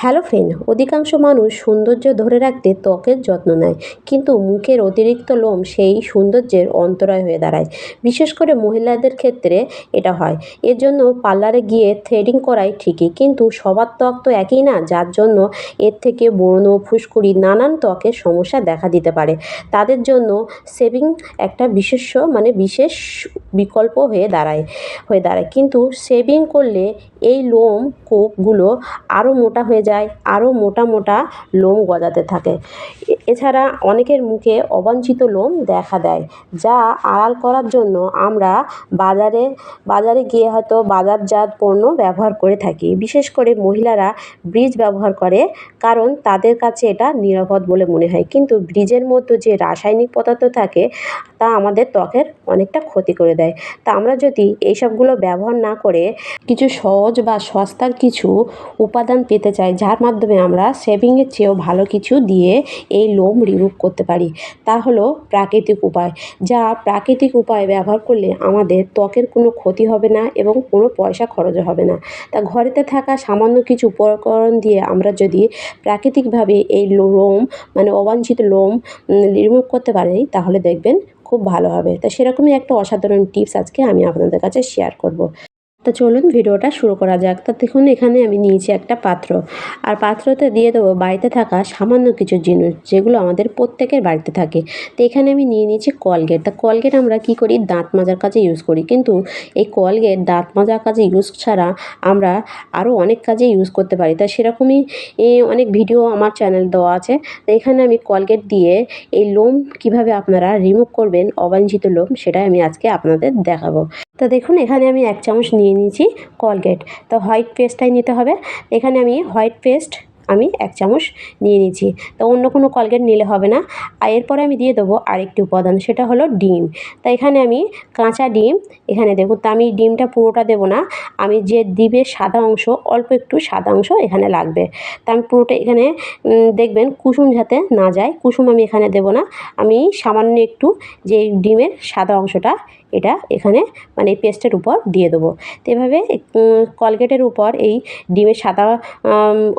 Hello friend, অধিকাংশ মানুষ সৌন্দর্য ধরে রাখতে ত্বকের যত্ন নেয়, কিন্তু মুখের অতিরিক্ত লোম সেই সৌন্দর্যের অন্তরায় হয়ে দাঁড়ায়। বিশেষ করে মহিলাদের ক্ষেত্রে এটা হয়। এর জন্য পার্লারে গিয়ে থ্রেডিং করাই ঠিকই, কিন্তু সবার ত্বক তো একই না, যার জন্য এর থেকে ব্রণ, ফুসকুড়ি, নানান ত্বকের সমস্যা দেখা দিতে পারে। তাদের জন্য শেভিং একটা বিশেষ মানে বিশেষ বিকল্প হয়ে দাঁড়ায় হয়ে দাঁড়ায়। কিন্তু শেভিং করলে এই লোম কোপগুলো আরও মোটা হয়ে যায়, আরও মোটা মোটা লোম গজাতে থাকে। এছাড়া অনেকের মুখে অবাঞ্ছিত লোম দেখা দেয়, যা আড়াল করার জন্য আমরা বাজারে বাজারে গিয়ে হয়তো বাজারজাত পণ্য ব্যবহার করে থাকি। বিশেষ করে মহিলারা ব্রিজ ব্যবহার করে, কারণ তাদের কাছে এটা নিরাপদ বলে মনে হয়। কিন্তু ব্রিজের মধ্যে যে রাসায়নিক পদার্থ থাকে, তা আমাদের ত্বকের অনেকটা ক্ষতি করে দেয়। তা আমরা যদি এইসবগুলো ব্যবহার না করে কিছু সহজ বা সস্তার কিছু উপাদান পেতে চাই যার মাধ্যমে আমরা সেভিংয়ের চেয়েও ভালো কিছু দিয়ে এই লোম রিমুভ করতে পারি। তা হলো প্রাকৃতিক উপায়। যা প্রাকৃতিক উপায় ব্যবহার করলে আমাদের ত্বকের কোনো ক্ষতি হবে না এবং কোনো পয়সা খরচও হবে না। তা ঘরেতে থাকা সামান্য কিছু উপকরণ দিয়ে আমরা যদি প্রাকৃতিকভাবে এই লোম মানে অবাঞ্ছিত লোম রিমুভ করতে পারি, তাহলে দেখবেন খুব ভালো হবে। তা সেরকমই একটা অসাধারণ টিপস আজকে আমি আপনাদের কাছে শেয়ার করব। তো চলুন ভিডিওটা শুরু করা যাক। তা দেখুন, এখানে আমি নিয়েছি একটা পাত্র। আর পাত্রতে দিয়ে দেবো বাড়িতে থাকা সামান্য কিছু জিনিস, যেগুলো আমাদের প্রত্যেকের বাড়িতে থাকে। তো এখানে আমি নিয়ে নিয়েছি কলগেট। তা কলগেট আমরা কি করি? দাঁত মাজার কাজে ইউজ করি। কিন্তু এই কলগেট, দাঁত মাজার কাজে ইউজ ছাড়া আমরা আরও অনেক কাজে ইউজ করতে পারি। তা সেরকমই অনেক ভিডিও আমার চ্যানেল দেওয়া আছে। তো এখানে আমি কলগেট দিয়ে এই লোম কীভাবে আপনারা রিমুভ করবেন, অবাঞ্ছিত লোম, সেটাই আমি আজকে আপনাদের দেখাবো। তা দেখুন, এখানে আমি এক চামচ নিয়ে নিয়েছি কলগেট তো হোয়াইট পেস্টটাই নিতে হবে। এখানে আমি হোয়াইট পেস্ট আমি এক চামচ নিয়ে নিয়েছি। তো অন্য কোনো কলগেট নিলে হবে না। আর এরপরে আমি দিয়ে দেবো আরেকটি উপাদান, সেটা হলো ডিম। তা এখানে আমি কাঁচা ডিম, এখানে দেখুন, তা আমি ডিমটা পুরোটা দেবো না। আমি যে ডিমের সাদা অংশ, অল্প একটু সাদা অংশ এখানে লাগবে। তা আমি পুরোটা এখানে দেখবেন কুসুম যাতে না যায়, কুসুম আমি এখানে দেবো না। আমি সামান্য একটু যে ডিমের সাদা অংশটা এটা এখানে মানে পেস্টের উপর দিয়ে দেবো। তো এভাবে কলগেটের উপর এই ডিমের সাদা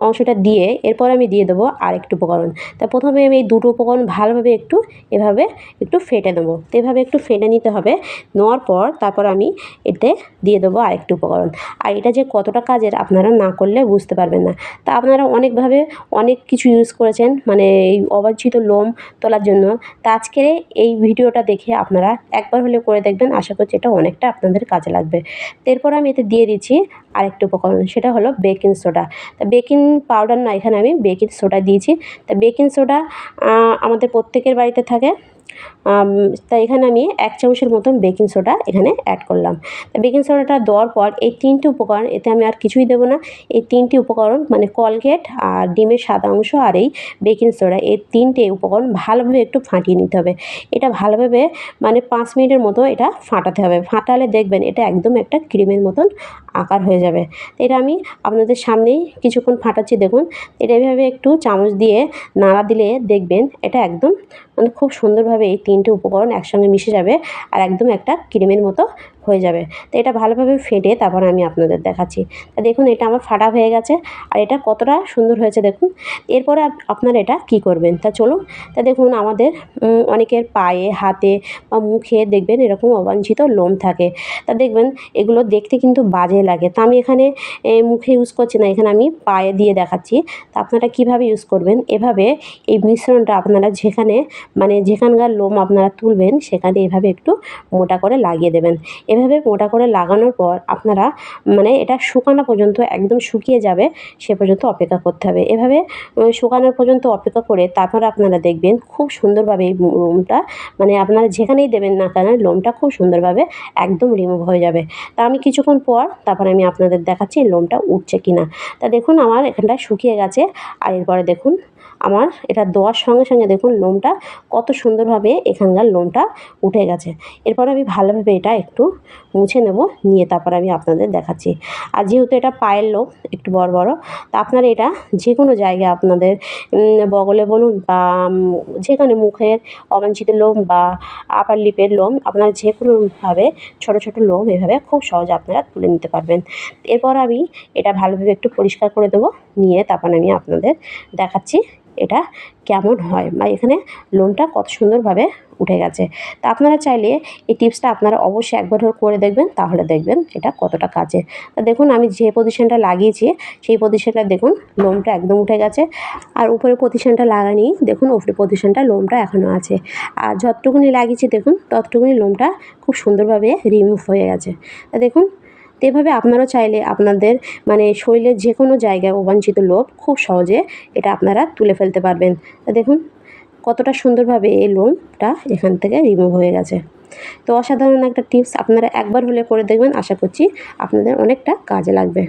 অংশটা দিয়ে এরপর আমি দিয়ে দেবো আরেকটু উপকরণ। তা প্রথমে আমি এই দুটো উপকরণ ভালোভাবে একটু এভাবে একটু ফেটে দেবো। তো এভাবে একটু ফেটে নিতে হবে, নেওয়ার পর তারপর আমি এতে দিয়ে দেবো আরেকটু উপকরণ। আর এটা যে কতটা কাজের আপনারা না করলে বুঝতে পারবেন না। তা আপনারা অনেকভাবে অনেক কিছু ইউজ করেছেন মানে এই অবাঞ্ছিত লোম তোলার জন্য। তা আজকের এই ভিডিওটা দেখে আপনারা একবার হলে করে দেখবেন আশা করছি এটা অনেকটা আপনাদের কাজে লাগবে। এরপর আমি এতে দিয়ে দিচ্ছি আরেকটু উপকরণ, সেটা হলো বেকিং সোডা। তা বেকিং পাউডার না, এখানে আমি বেকিং সোডা দিয়েছি। তা বেকিং সোডা আমাদের প্রত্যেকের বাড়িতে থাকে। আম, তা এখানে আমি এক চামচের মতন বেকিং সোডা এখানে অ্যাড করলাম। বেকিং সোডাটা দেওয়ার পর এই তিনটি উপকরণ এতে আমি আর কিছুই দেবো না এই তিনটি উপকরণ মানে কলগেট আর ডিমের সাদা অংশ আর এই বেকিং সোডা এই তিনটে উপকরণ ভালোভাবে একটু ফাটিয়ে নিতে হবে। এটা ভালোভাবে মানে পাঁচ মিনিটের মতো এটা ফাটাতে হবে। ফাটালে দেখবেন এটা একদম একটা ক্রিমের মতন আকার হয়ে যাবে। এটা আমি আপনাদের সামনেই কিছুক্ষণ ফাটাচ্ছি দেখুন। এটা এভাবে একটু চামচ দিয়ে নাড়া দিলে দেখবেন এটা একদম মানে খুব সুন্দরভাবে এই তিনটে উপকরণ একসঙ্গে মিশে যাবে আর একদম একটা ক্রিমের মতো হয়ে যাবে। তো এটা ভালোভাবে ফেটে তারপর আমি আপনাদের দেখাচ্ছি। তা দেখুন, এটা আমার ফাটা হয়ে গেছে আর এটা কতটা সুন্দর হয়েছে দেখুন। এরপরে আপনারা এটা কি করবেন? তা চলুন, তা দেখুন, আমাদের অনেকের পায়ে, হাতে বা মুখে দেখবেন এরকম অবাঞ্ছিত লোম থাকে। তা দেখবেন, এগুলো দেখতে কিন্তু বাজে লাগে। তা আমি এখানে মুখে ইউজ করছি না, এখানে আমি পায়ে দিয়ে দেখাচ্ছি। তা আপনারা কীভাবে ইউজ করবেন? এভাবে এই মিশ্রণটা আপনারা যেখানে মানে যেখানকার লোম আপনারা তুলবেন, সেখানে এভাবে একটু মোটা করে লাগিয়ে দেবেন। এভাবে মোটা করে লাগানোর পর আপনারা মানে এটা শুকানো পর্যন্ত একদম শুকিয়ে যাবে, সে পর্যন্ত অপেক্ষা করতে হবে। এভাবে শুকানোর পর্যন্ত অপেক্ষা করে তারপর আপনারা দেখবেন খুব সুন্দরভাবে এই লোমটা মানে আপনারা যেখানেই দেবেন না কেন লোমটা খুব সুন্দরভাবে একদম রিমুভ হয়ে যাবে। তা আমি কিছুক্ষণ পর তারপর আমি আপনাদের দেখাচ্ছি লোমটা উঠছে কি না তা দেখুন আমার এখানটা শুকিয়ে গেছে, আর এরপরে দেখুন আমার এটা দেওয়ার সঙ্গে সঙ্গে দেখুন লোমটা কত সুন্দরভাবে এখানকার লোমটা উঠে গেছে। এরপর আমি ভালোভাবে এটা একটু মুছে নেব, নিয়ে তারপর আমি আপনাদের দেখাচ্ছি। আর যেহেতু এটা পায়ের লোম, একটু বড় বড়, তা আপনারা এটা যে কোনো জায়গায় আপনাদের বগলে বলুন বা যেখানে মুখের অবাঞ্ছিত লোম বা আপার লিপের লোম, আপনারা যে কোনোভাবে ছোটো ছোটো লোম এভাবে খুব সহজে আপনারা তুলে নিতে পারবেন। এরপর আমি এটা ভালোভাবে একটু পরিষ্কার করে দেবো, নিয়ে তারপর আমি আপনাদের দেখাচ্ছি এটা কেমন হয় বা এখানে লোমটা কত সুন্দরভাবে উঠে গেছে। তা আপনারা চাইলে এই টিপসটা আপনারা অবশ্যই একবার করে দেখবেন, তাহলে দেখবেন এটা কতটা কাজে। তা দেখুন, আমি যে পজিশনটা লাগিয়েছি, সেই পজিশনটা দেখুন লোমটা একদম উঠে গেছে। আর উপরে পজিশনটা লাগানি, দেখুন উপরে পজিশনটা লোমটা এখনও আছে। আর যতটুকুনি লাগিয়েছি, দেখুন, ততটুকুনি লোমটা খুব সুন্দরভাবে রিমুভ হয়ে গেছে। তা দেখুন তো এভাবে আপনারাও চাইলে আপনাদের মানে শরীরের যে কোনো জায়গায় অবাঞ্ছিত লোভ খুব সহজে এটা আপনারা তুলে ফেলতে পারবেন। তা দেখুন, কতটা সুন্দরভাবে এই লোমটা এখান থেকে রিমুভ হয়ে গেছে। তো অসাধারণ একটা টিপস আপনারা একবার হলে করে দেখবেন। আশা করছি আপনাদের অনেকটা কাজে লাগবে।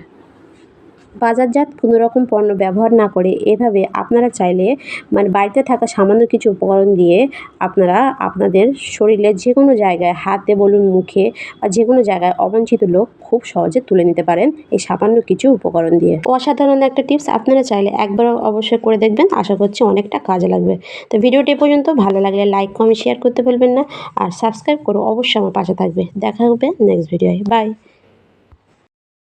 বাজারজাত কোনো রকম পণ্য ব্যবহার না করে এভাবে আপনারা চাইলে মানে বাড়িতে থাকা সামান্য কিছু উপকরণ দিয়ে আপনারা আপনাদের শরীরের যে কোনো জায়গায় হাতে বলুন, মুখে বা যে কোনো জায়গায় অবাঞ্ছিত লোক খুব সহজে তুলে নিতে পারেন এই সামান্য কিছু উপকরণ দিয়ে। অসাধারণ একটা টিপস আপনারা চাইলে একবার অবশ্যই করে দেখবেন। আশা করছি অনেকটা কাজে লাগবে। তো ভিডিওটি পর্যন্ত ভালো লাগলে লাইক কমেন্ট শেয়ার করতে ভুলবেন না। আর সাবস্ক্রাইব করে অবশ্যই আমার পাশে থাকবে। দেখা হবে নেক্সট ভিডিওয় বাই